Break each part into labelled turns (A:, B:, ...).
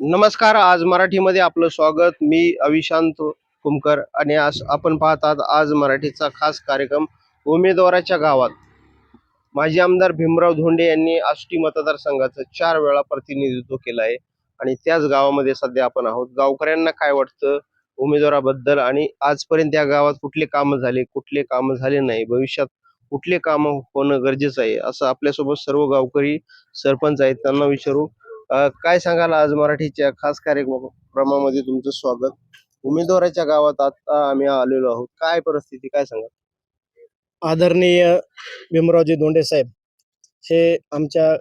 A: नमस्कार आज मराठीमध्ये आपलं स्वागत. मी अविशांत कुमकर आणि आज आपण पाहतात आज मराठीचा खास कार्यक्रम उमेदवाराच्या गावात. माजी आमदार भीमराव धोंडे यांनी आष्टी मतदारसंघाचं चार वेळा प्रतिनिधित्व केलं आहे आणि त्याच गावामध्ये सध्या आपण आहोत. गावकऱ्यांना काय वाटतं उमेदवाराबद्दल आणि आजपर्यंत या गावात कुठले कामं झाले कुठले कामं झाले नाही भविष्यात कुठले कामं होणं गरजेचं आहे असं आपल्यासोबत सर्व गावकरी सरपंच आहेत त्यांना विचारू. काय सांगाल आज मराठीच्या खास कार्यक्रमामध्ये तुमचं स्वागत? उमेदवाराच्या गावात आता आम्ही आलेलो आहोत. काय परिस्थिती काय सांगा
B: आदरणीय भीमरावजी धोंडे साहेब हे आमच्या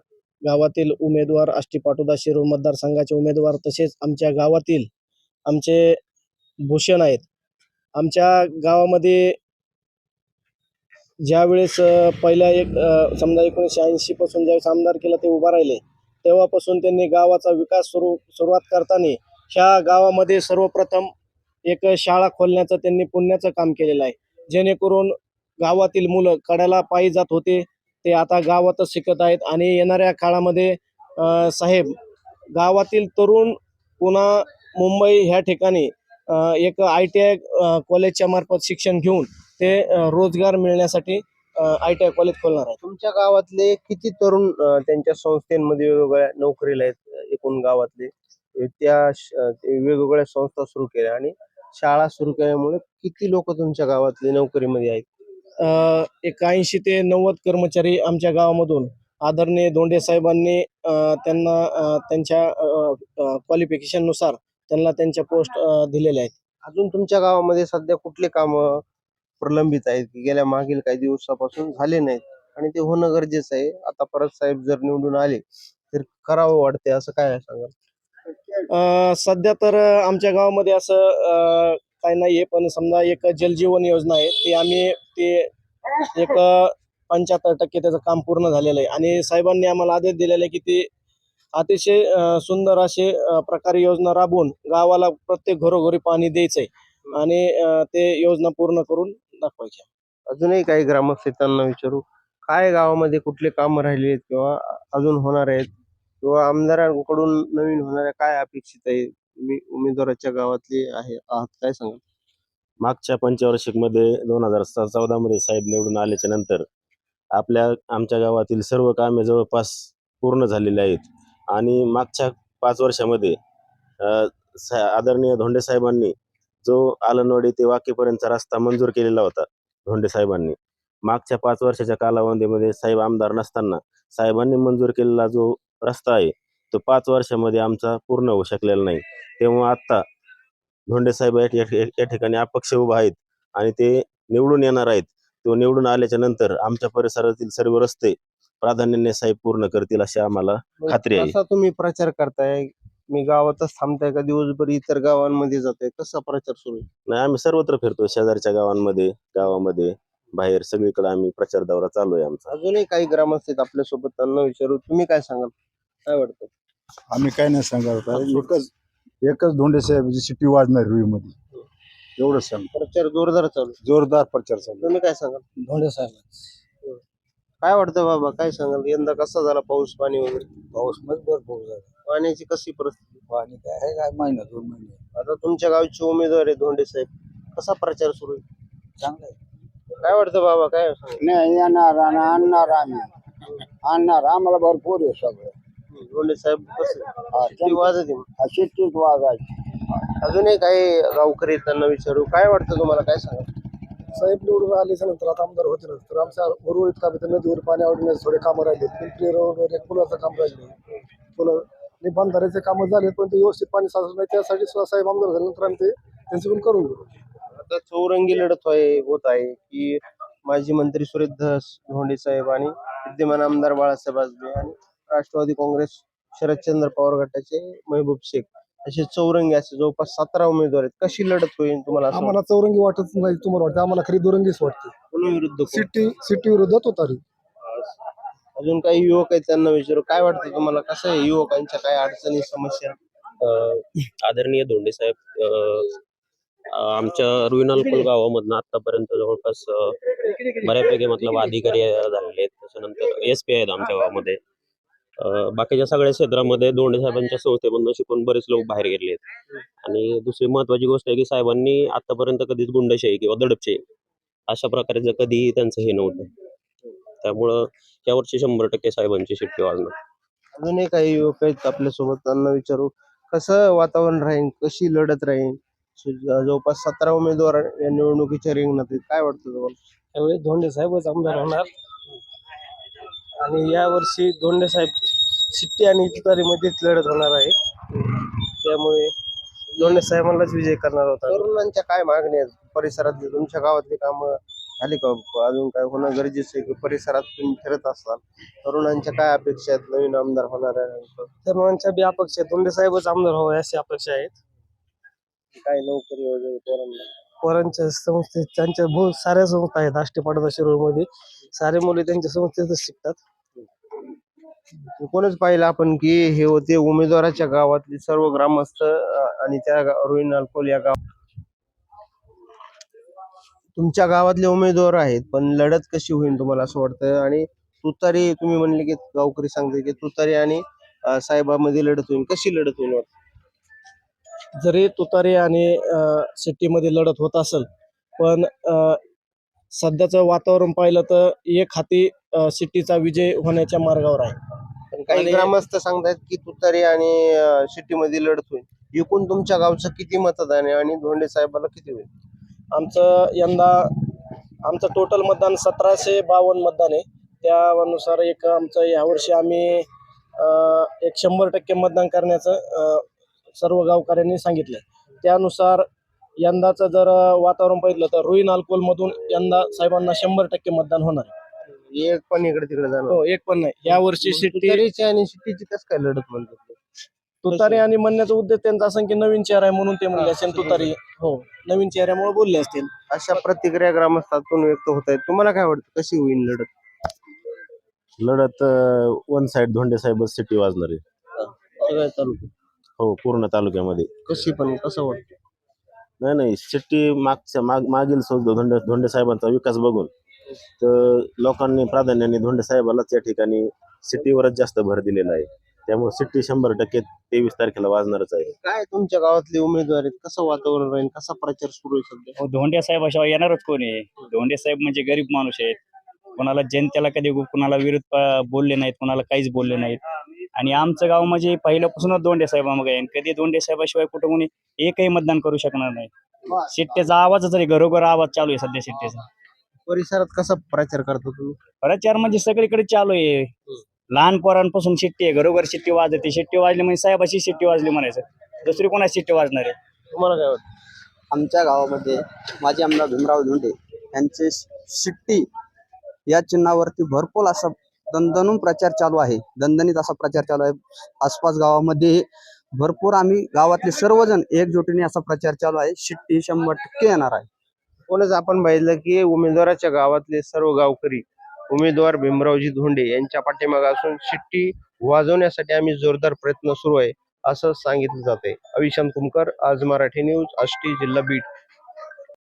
B: गावातील उमेदवार आष्टी पाटोदा शिरूर मतदारसंघाचे उमेदवार तसेच आमच्या गावातील आमचे भूषण आहेत. आमच्या गावामध्ये ज्यावेळेस पहिल्या एक समजा एकोणीसशे ऐंशी पासून ज्यावेळेस आमदार केला ते उभा राहिले. तेव्हापासून त्यांनी गावाचा विकास सुरू सुरुवात करताना ह्या गावामध्ये सर्वप्रथम एक शाळा खोलण्याचं त्यांनी पुण्याचं काम केलेलं आहे. जेणेकरून गावातील मुलं कड्याला पायी जात होते ते आता गावातच शिकत आहेत आणि येणाऱ्या काळामध्ये साहेब गावातील तरुण पुन्हा मुंबई ह्या ठिकाणी एक आय टी आय कॉलेजच्या मार्फत शिक्षण घेऊन ते रोजगार मिळण्यासाठी आय टी आय कॉलेज खोलणार आहेत
A: तुमच्या गावातले किती तरुण त्यांच्या संस्थेमध्ये वेगवेगळ्या नोकरीला आहेत? एकूण गावातले. त्या वेगवेगळ्या संस्था सुरू केल्या आणि शाळा सुरू केल्यामुळे किती लोक तुमच्या गावातले नोकरीमध्ये आहेत?
B: एक ऐंशी ते नव्वद कर्मचारी आमच्या गावामधून आदरणीय धोंडे साहेबांनी त्यांना त्यांच्या क्वालिफिकेशननुसार त्यांना त्यांच्या पोस्ट दिलेल्या आहेत.
A: अजून तुमच्या गावामध्ये सध्या कुठले काम प्रलंबित आहेत की गेल्या मागील काही दिवसापासून झाले नाहीत. आणि ते होणं गरजेचं आहे. आता परत साहेब जर निवडून आले तर करावं वाटते असं काय आहे सांगा
B: सध्या तर आमच्या गावामध्ये असं काय नाहीये. पण समजा एक जलजीवन योजना आहे. ती आम्ही ते एक पंच्याहत्तर टक्के त्याचं काम पूर्ण झालेलं आहे. आणि साहेबांनी आम्हाला आदेश दिलेला आहे की ती अतिशय सुंदर असे प्रकारे योजना राबवून गावाला प्रत्येक घरोघरी पाणी द्यायचंय. आणि ते योजना पूर्ण करून दाखवायची.
A: अजूनही काही ग्रामस्थ आहेत, त्यांना विचारू काय गावामध्ये कुठले काम राहिले आहेत किंवा अजून होणार आहेत? किंवा आमदारांकडून नवीन होणाऱ्या काय अपेक्षित आहे? तुम्ही उमेदवाराच्या गावातले आहे आहात काय सांगा
C: मागच्या पंचवार्षिकमध्ये दोन हजार चौदा मध्ये साहेब निवडून आल्याच्यानंतर आपल्या आमच्या गावातील सर्व कामे जवळपास पूर्ण झालेली आहेत. आणि मागच्या पाच वर्षामध्ये आदरणीय धोंडे साहेबांनी जो आलनवाडी ते वाकेपर्यंतचा रस्ता मंजूर केलेला होता धोंडे साहेबांनी. मागच्या पाच वर्षाच्या कालावधीमध्ये साहेब आमदार नसताना साहेबांनी मंजूर केलेला जो रस्ता आहे तो पाच वर्षामध्ये आमचा पूर्ण होऊ शकलेला नाही. तेव्हा आत्ता धोंडे साहेब या ठिकाणी अपक्ष उभा आहेत आणि ते निवडून येणार आहेत. तो निवडून आल्याच्यानंतर आमच्या परिसरातील सर्व रस्ते प्राधान्याने साहेब पूर्ण करतील अशी आम्हाला खात्री आहे.
A: तुम्ही प्रचार करताय? मी गावातच थांबताय का? दिवसभर इतर गावांमध्ये जाताय. कसा प्रचार सुरू आहे?
C: नाही आम्ही सर्वत्र फिरतो शेजारच्या गावांमध्ये गावामध्ये. बाहेर सगळीकडे आम्ही प्रचार दौरा चालू आहे आमचा.
A: अजूनही काही ग्रामस्थ आहेत आपल्यासोबत त्यांना विचारू. तुम्ही काय सांगाल? काय वाटतं?
D: आम्ही काय नाही आहे एकच एकच धोंडे साहेबांची शिट्टी वाजणार मध्ये एवढंच सांग
A: प्रचार जोरदार चालू आहे.
D: जोरदार प्रचार चालू.
A: तुम्ही काय सांगाल?
B: धोंडे साहेब.
A: काय वाटतं बाबा? काय सांगाल? यंदा कसा झाला पाऊस पाणी वगैरे?
D: पाऊसमध्ये भरपूर झाला.
A: पाण्याची कशी परिस्थिती?
D: पाणी काय आहे काय महिना दोन महिने.
A: आता तुमच्या गावचे उमेदवार आहे धोंडे साहेब. कसा प्रचार सुरू आहे?
D: चांगलं आहे.
A: काय वाटतं बाबा काय?
D: नाही येणार आणि आणणार आम्ही. आणणार आम्हाला भरपूर आहे सगळं.
A: धोंडे साहेब कसं?
D: हा,
A: किती वाजत आहे?
D: वागायची
A: अजूनही काही गावकरी आहेत, त्यांना विचारू. काय वाटतं तुम्हाला काय सांगा?
E: साहेब निवडून आल्याच्यानंतर आता आमदार होते ना तर आमच्या उर्वरित काम तर नदीवर पाणी आवडण्याचे थोडे कामं राहिले. पिंपरी रोडवर एक पुलाचं काम राहिले. पुन्हा आणि बंधाऱ्याचे कामं झाले पण ते व्यवस्थित पाणी साचलं नाही. त्यासाठी सुद्धा साहेब आमदार झाल्यानंतर आम्ही ते त्यांच्याकडून करून घेऊ.
A: आता चौरंगी लढत होय होत आहे की माजी मंत्री सुरेश धस धोंडे साहेब आणि विद्यमान आमदार बाळासाहेब आजबे आणि राष्ट्रवादी काँग्रेस शरदचंद्र पवार गटाचे महबूब शेख. असे चौरंगी असे जवळपास सतरा उमेदवार आहेत. कशी लढत होईल तुम्हाला असं
E: आम्हाला चौरंगी वाटत नाही तुम्हाला वाटतं. आम्हाला खरी दुरंगीच वाटते.
A: वाटतं? कोणाविरुद्ध? कोण?
E: सिटी सिटी विरोधात होता रे.
A: अजून काही युवक आहेत त्यांना विचारू काय वाटतं तुम्हाला? कसं आहे युवकांच्या काय अडचणी समस्या?
F: आदरणीय धोंडे साहेब आमच्या रुईनालपूल गावामधनं आतापर्यंत जवळपास बऱ्यापैकी मतलब अधिकारी झालेले आहेत. त्याच्यानंतर एस पी आहेत आमच्या गावामध्ये. बाकीच्या सगळ्या क्षेत्रामध्ये दोंडे साहेबांच्या संस्थेमधून शिकून बरेच लोक बाहेर गेले आहेत. आणि दुसरी महत्वाची गोष्ट आहे की साहेबांनी आतापर्यंत कधीच गुंडशाही किंवा दडपशाही अशा प्रकारचं कधीही त्यांचं हे नव्हतं. त्यामुळं यावर्षी शंभर टक्के साहेबांची शिट्टी वाजणार
A: अजूनही काही युवक आहेत आपल्यासोबत त्यांना विचारू कसं वातावरण राहील कशी लढत राहील सु- जवळपास सतरा उमेदवार या निवडणुकीच्या रिंगणात आहेत. काय वाटतं तुम्हाला?
B: त्यावेळी धोंडे साहेबच आमदार होणार. आणि यावर्षी धोंडे साहेब शिट्टी आणि तुतारीमध्येच लढत होणार आहे. त्यामुळे धोंडे साहेबांनाच विजय करणार होता.
A: तरुणांच्या काय मागण्या आहेत? परिसरातली तुमच्या गावातली कामं झाली का अजून काय होणं गरजेचं आहे की परिसरात तुम्ही फिरत असाल तरुणांच्या काय अपेक्षा आहेत? नवीन आमदार होणार आहे
B: तरुणांच्या बी अपेक्षा आहेत. धोंडे साहेबच आमदार व्हावे अशी अपेक्षा आहेत.
A: काय नोकरी वगैरे पोरांना?
B: पोरांच्या संस्थेत त्यांच्या बहुत साऱ्या संस्था आहेत. आष्टी पाडदा शिरोळमध्ये सारे मुले त्यांच्या संस्थेतच शिकतात.
A: कोणच पाहिलं आपण की हे होते उमेदवाराच्या गावातले सर्व ग्रामस्थ अ, आणि त्या गा- रोहिण अल्कोल या गाव तुमच्या गावातले उमेदवार आहेत पण लढत कशी होईल तुम्हाला असं वाटतं? आणि तुतारी तुम्ही म्हणले की गावकरी सांगते की तुतारी आणि अ, साहेबामध्ये लढत होईल. कशी लढत होईल वाटतं?
B: जरी तुतारी आणि सिटीमध्ये लढत होत असेल पण अ, सध्याचं वातावरण पाहिलं तर एक हाती सिटीचा विजय होण्याच्या मार्गावर आहे.
A: पण काही
B: आणि-
A: ग्रामस्थ सांगतायत की तुतारी आणि सिटीमध्ये लढत होईल. एकूण तुमच्या गावचं किती मतदान आहे आणि धोंडे साहेबाला किती होईल?
B: आमचं यंदा आमचं टोटल मतदान सतराशे बावन्न मतदान आहे. त्यानुसार एक आमचं यावर्षी आम्ही एक शंभर टक्के मतदान करण्याचं सर्व गावकऱ्यांनी सांगितलंय. त्यानुसार यंदाचं जर वातावरण पाहिलं तर रुईन अल्कोलमधून यंदा साहेबांना शंभर टक्के मतदान होणार आहे.
A: एक पण इकडे तिकडे जाणार
B: हो एक पण नाही. यावर्षी सिटी
A: तुतारीची आणि सिटीची कसं काय लढत म्हणतात?
B: तुतारी आणि म्हणण्याचा उद्देश त्यांचा असं की नवीन चेहरा आहे म्हणून ते म्हणले असेल तुतारी. हो नवीन चेहऱ्यामुळे बोलले असतील.
A: अशा प्रतिक्रिया ग्रामस्थातून व्यक्त होत आहेत. तुम्हाला काय वाटतं कशी होईल लढत?
C: लढत वन साइड धोंडे साहेबच सिटी वाजणार आहे.
A: सगळ्या तालुक्यात.
C: हो पूर्ण तालुक्यामध्ये.
A: कशी पण कसं वाटतं?
C: नाही नाही सिटी मागच्या माग मागील सो- धोंडे धोंडे साहेबांचा विकास बघून तर लोकांनी प्राधान्याने धोंडे साहेबालाच या ठिकाणी सिटीवरच जास्त भर दिलेला आहे. त्यामुळे सिटी शंभर टक्के तेवीस तारखेला वाजणारच आहे.
A: काय तुमच्या गावातले उमेदवार आहेत? कसं वातावरण राहील? कसा प्रचार सुरू आहे सध्या?
G: हो धोंडे साहेबाशिवाय येणारच कोण आहे? धोंडे साहेब म्हणजे गरीब माणूस आहेत. कोणाला जनतेला कधी कोणाला विरोध प- बोलले नाहीत कोणाला काहीच बोलले नाहीत. आणि आमचं गाव म्हणजे पहिल्यापासूनच धोंडे साहेबांमध्ये आहे. आणि कधी धोंडे साहेबाशिवाय कुठं कोणी एकही मतदान करू शकणार नाही. शिट्ट्याचा आवाजच आहे घरोघर आवाज चालू आहे सध्या शिट्ट्याचा
A: परिसरात कसा प्रचार करता तुम्ही?
G: प्रचार म्हणजे सगळीकडे चालू आहे. लहान पोरांपासून शिट्टी आहे घरोघर शिट्टी वाजते. शिट्टी वाजली म्हणजे साहेबाची शिट्टी वाजली म्हणायचं. दुसरी कोणाची शिट्टी वाजणार आहे?
A: तुम्हाला काय वाटतं?
H: आमच्या गावामध्ये माजी आमदार भीमराव धोंडे यांचे शिट्टी या चिन्हावरती भरपूर असा दणदणून प्रचार चालू आहे. दणदणीत असा प्रचार चालू आहे. आसपास गावामध्ये भरपूर आम्ही गावातले सर्वजण एकजुटीने असा प्रचार चालू आहे. शिट्टी शंभर टक्के येणार आहे.
A: कोणच आपण पाहिलं की उमेदवाराच्या गावातले सर्व गावकरी उमेदवार भीमरावजी धोंडे यांच्या पाठीमागे असून शिट्टी वाजवण्यासाठी आम्ही जोरदार प्रयत्न सुरू आहे असं सांगितलं जाते अविशांत कुमकर आज मराठी न्यूज आष्टी जिल्हा बीड.